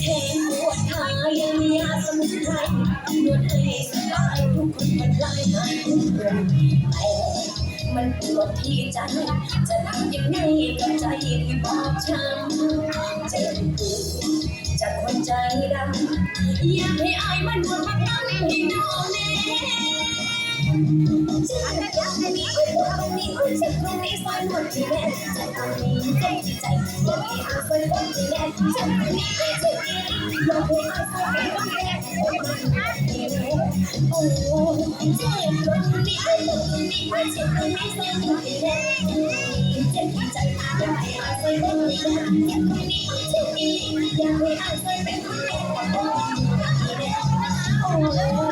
แทงปวดขายังยาสมุนไพรนวดให้สบายทุกคนมันคลายหายทุกเรื่องแต่มันปวดที่ใจจะทำยังไงกับใจที่บอบช้ำเจ็บปวดจากคนใจดำอยากให้อายมันหมดมาตั้งให้น้องแน่ ตรงนี้อุ้ยเจ็บตรงนี้ซอยหมดที่แน่จะตรงนี้เจ็บที่ใจอยากให้อาซอยหมดที่แน่เจ็บตรงนี้อุ้ยเจ็บที่อยากให้อาซอยหมดที่แน่โอ้โอ้เจ็บตรงนี้อุ้ยตรงนี้อุ้ยเจ็บตรงนี้ซอยหมดที่แน่เจ็บใจอยากให้อาซอยหมดที่แน่เจ็บตรงนี้อุ้ยเจ็บที่อยากให้อาซอยหมดที่แน่โอ้จุ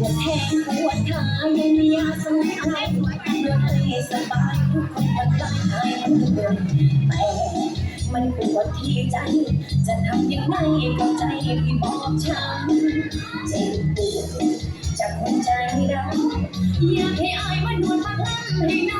ปวดแทงปวดขายังมียาสมุนไพรนวดให้สบายทุกคนมันคลายหายมันเดินแต่มันปวดที่ใจ จะทำยังไงกับใจที่บอบช้ำเจ็บปวดจากคนใจดำอยากให้อายมันนวดมาลั่นให้น้องแน่เจ็บตรงนี้อุ้ยปวดตรงนี้อุ้ยเจ็บตรงนี้ซอยหมดที่แน่เจ็บตรงนี้เจ็บที่ใจอยายไม่ปวดมดที่แน่เจ็บตรงนี้เจ็บที่ใจอยากให้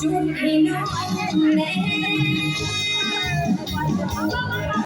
จ็